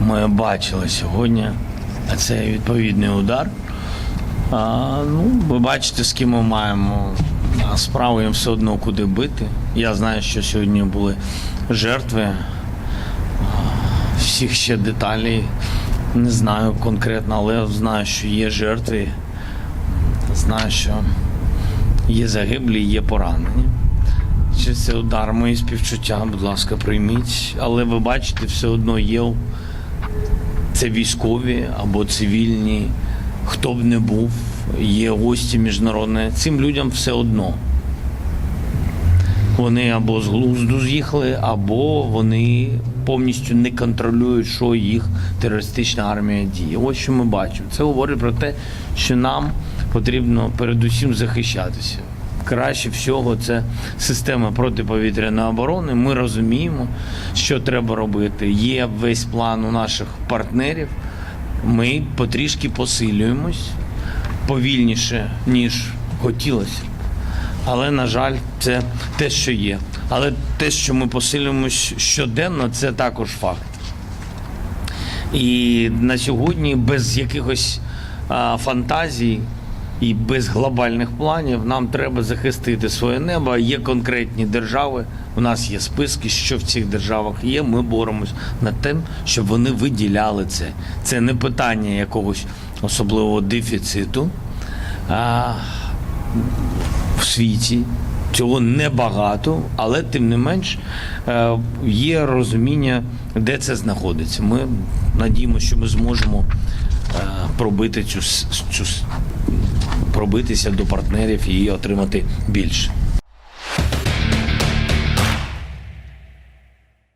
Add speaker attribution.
Speaker 1: ми бачили сьогодні. А це відповідний удар. А, ну, ви бачите, з ким ми маємо справу, їм все одно куди бити. Я знаю, що сьогодні були жертви. Всіх ще деталей не знаю конкретно, але знаю, що є жертви. Знаю, що є загиблі, є поранені. Чи це удар, мої співчуття, будь ласка, прийміть. Але ви бачите, все одно є це військові або цивільні, хто б не був, є гості міжнародні. Цим людям все одно. Вони або з глузду з'їхали, або вони повністю не контролюють, що їх терористична армія діє. Ось що ми бачимо. Це говорить про те, що нам потрібно передусім захищатися. Краще всього це система протиповітряної оборони. Ми розуміємо, що треба робити. Є весь план у наших партнерів. Ми потрішки посилюємось повільніше, ніж хотілося. Але, на жаль, це те, що є. Але те, що ми посилюємось щоденно, це також факт. І на сьогодні без якихось а, фантазій і без глобальних планів нам треба захистити своє небо. Є конкретні держави. У нас є списки, що в цих державах є. Ми боремось над тим, щоб вони виділяли це. Це не питання якогось особливого дефіциту. А, в світі. Цього небагато, але тим не менш е, є розуміння, де це знаходиться. Ми надіємося, що ми зможемо е, пробити цю, цю пробитися до партнерів і отримати більше.